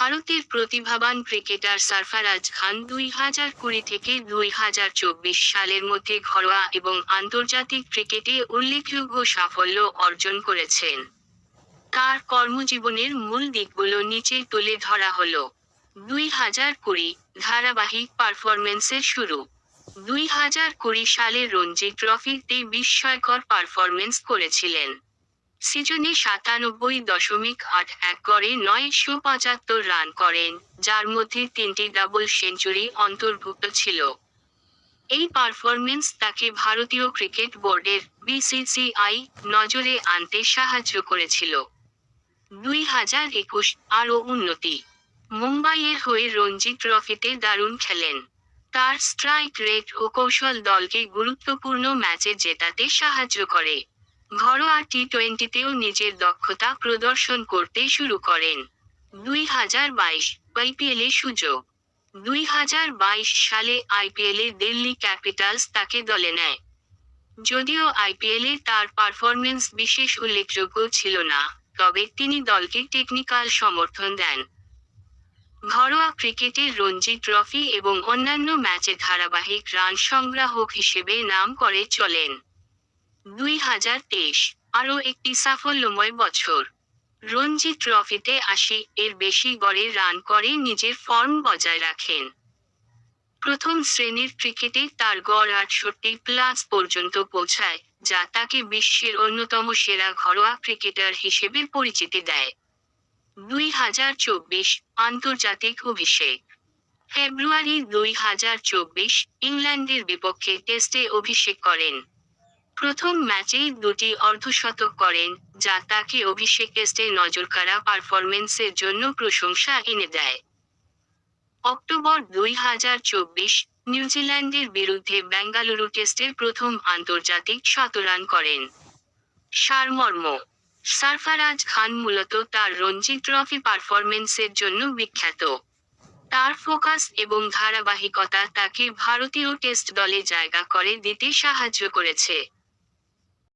ভারতের প্রতিভাবান ক্রিকেটার সারফারাজ খান দুই হাজার কুড়ি থেকে দুই হাজার চব্বিশ সালের মধ্যে ঘরোয়া এবং আন্তর্জাতিক ক্রিকেটে উল্লেখযোগ্য সাফল্য অর্জন করেছেন। তার কর্মজীবনের মূল দিকগুলো নিচে তুলে ধরা হলো। দুই হাজার কুড়ি ধারাবাহিক পারফরমেন্সের শুরু। দুই হাজার কুড়ি সালে রঞ্জি ট্রফিতে বিস্ময়কর পারফরমেন্স করেছিলেন। সিজনে সাতানব্বই দশমিক আট এক গড়ে নয়শো পঁচাত্তর রান করেন, যার মধ্যে তিনটি ডাবল সেঞ্চুরি অন্তর্ভুক্ত ছিল। এই পারফরমেন্স তাকে ভারতীয় ক্রিকেট বোর্ডের বিসিসিআই নজরে আনতে সাহায্য করেছিল। দুই হাজার একুশ আরও উন্নতি। মুম্বাইয়ের হয়ে রঞ্জি ট্রফিতে দারুণ খেলেন। তার স্ট্রাইক রেট ও কৌশল দলকে গুরুত্বপূর্ণ ম্যাচে জেতাতে সাহায্য করে। ঘরোয়া টি টোয়েন্টিতেও নিজের দক্ষতা প্রদর্শন করতে শুরু করেন। দুই হাজার বাইশ আইপিএলে সুযোগ। দুই হাজার বাইশ সালে আইপিএলে দিল্লি ক্যাপিটালস তাকে দলে নেয়। যদিও আইপিএলে তার পারফরমেন্স বিশেষ উল্লেখযোগ্য ছিল না, তবে তিনি দলকে টেকনিক্যাল সমর্থন দেন। ঘরোয়া ক্রিকেটে রঞ্জি ট্রফি এবং অন্যান্য ম্যাচে ধারাবাহিক রান সংগ্রাহক হিসেবে নাম করে চলেন। দুই হাজার তেইশ, আরও একটি সাফল্যময় বছর। রঞ্জি ট্রফিতে আশি এর বেশি গড়ে রান করে নিজের ফর্ম বজায় রাখেন। প্রথম শ্রেণির ক্রিকেটে তার গড় আটষট্টি প্লাস পর্যন্ত পৌঁছায়, যা তাকে বিশ্বের অন্যতম সেরা ঘরোয়া ক্রিকেটার হিসেবে পরিচিতি দেয়। দুই হাজার চব্বিশ, আন্তর্জাতিক অভিষেক। ফেব্রুয়ারি দুই হাজার চব্বিশ, ইংল্যান্ডের বিপক্ষে টেস্টে অভিষেক করেন। প্রথম ম্যাচেই দুটি অর্ধশতক করেন, যা তাকে অভিষেক টেস্টে নজরকাড়া পারফরমেন্সের জন্য প্রশংসা এনে দেয়। অক্টোবর দুই হাজার চব্বিশ নিউজিল্যান্ডের বিরুদ্ধে বেঙ্গালুরু টেস্টের প্রথম আন্তর্জাতিক শতরান করেন। সারমর্ম, সারফারাজ খান মূলত তার রঞ্জি ট্রফি পারফরমেন্সের জন্য বিখ্যাত। তার ফোকাস এবং ধারাবাহিকতা তাকে ভারতীয় টেস্ট দলে জায়গা করে দিতে সাহায্য করেছে।